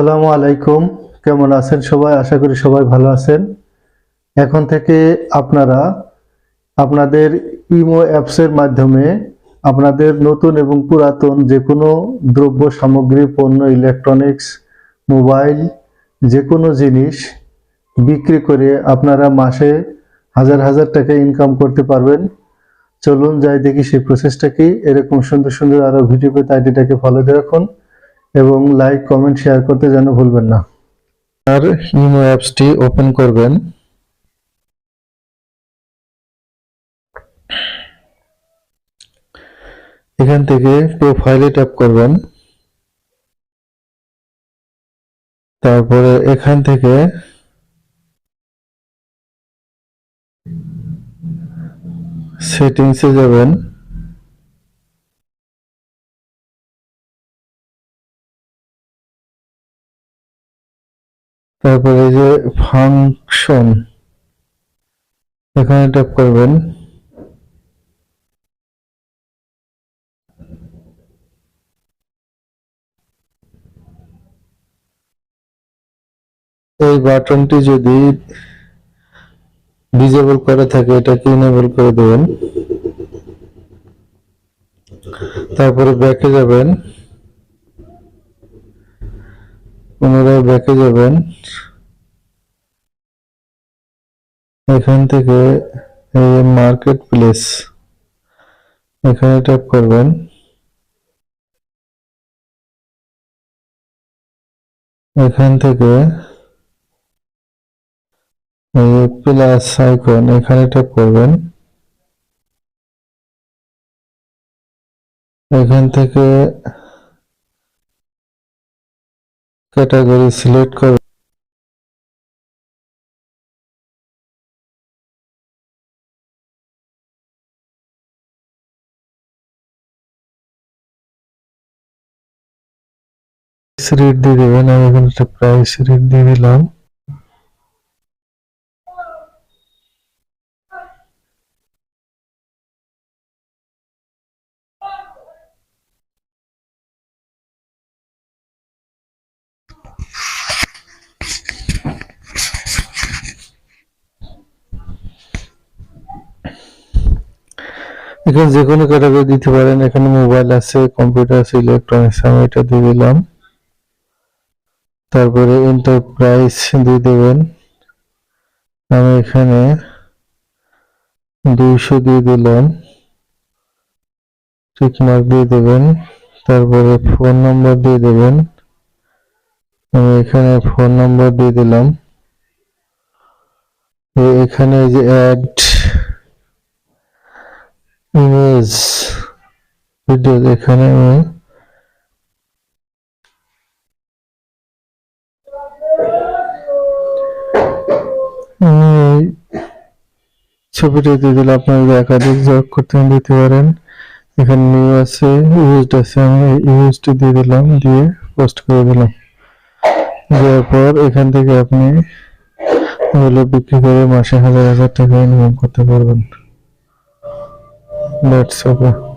আসসালামু আলাইকুম। কেমন আছেন সবাই? আশা করি সবাই ভালো আছেন। এখন থেকে আপনারা আপনাদের ইমো অ্যাপসের মাধ্যমে আপনাদের নতুন এবং পুরাতন যে কোনো দ্রব্য সামগ্রী, পণ্য ইলেকট্রনিক্স মোবাইল যে কোনো জিনিস বিক্রি করে আপনারা মাসে হাজার হাজার টাকা ইনকাম করতে পারবেন। চলুন যাই দেখি সেই প্রসেসটা কি। এরকম সুন্দর সুন্দর আরও ভিডিও পেতে আইডিটাকে ফলো দিয়ে রাখুন। এবং লাইক কমেন্ট শেয়ার করতে যেন ভুলবেন না। আর ইমো অ্যাপসটি ওপেন করবেন। এখান থেকে প্রোফাইলে ট্যাপ করবেন। তারপরে এখান থেকে সেটিংসে যাবেন। তারপরে যে ফাংশন এখানে ট্যাপ করবেন। এই বাটনটি যদি ডিজেবল করা থাকে, এটাকে ইনেবল করে দেবেন। তারপরে ব্যাকে যাবেন। পুনরায় ব্যাকে যাবেন। এখান থেকে এই মার্কেট প্লেস এখানে ট্যাপ করবেন। এখান থেকে প্লাস আইকন এখানে ট্যাপ করবেন। এখান থেকে ক্যাটাগরি সিলেক্ট করে। রেট দিয়ে দেবেন আমি এখানে একটা প্রাইস রেট দিয়ে দিলাম। এখানে যে কোনো ক্যাটাগরি দিতে পারেন। এখানে মোবাইল আছে কম্পিউটার আছে ইলেকট্রনিক্স আমি এটা দিয়ে দিলাম। তারপরে এন্টারপ্রাইজ দিয়ে দেবেন। আমি এখানে দুইশো দিয়ে দিলাম। টিক মার্ক দিয়ে দেবেন। তারপরে ফোন নম্বর দিয়ে দেবেন। আমি এখানে ফোন নম্বর দিয়ে দিলাম। এখানে যে অ্যাড ইমেজ ভিডিও এখানে আমি ছবিটা দিয়ে দিলে আপনারা একাধিক জব করতে দিতে পারেন। এখানে নিউ আছে ইউজড আছে, আমি ইউজড দিয়ে দিলাম, দিয়ে পোস্ট করে দিলাম। দেওয়ার পর এখান থেকে আপনি এগুলো বিক্রি করে মাসে হাজার হাজার টাকা ইনকাম করতে পারবেন। व्हाट्सअप है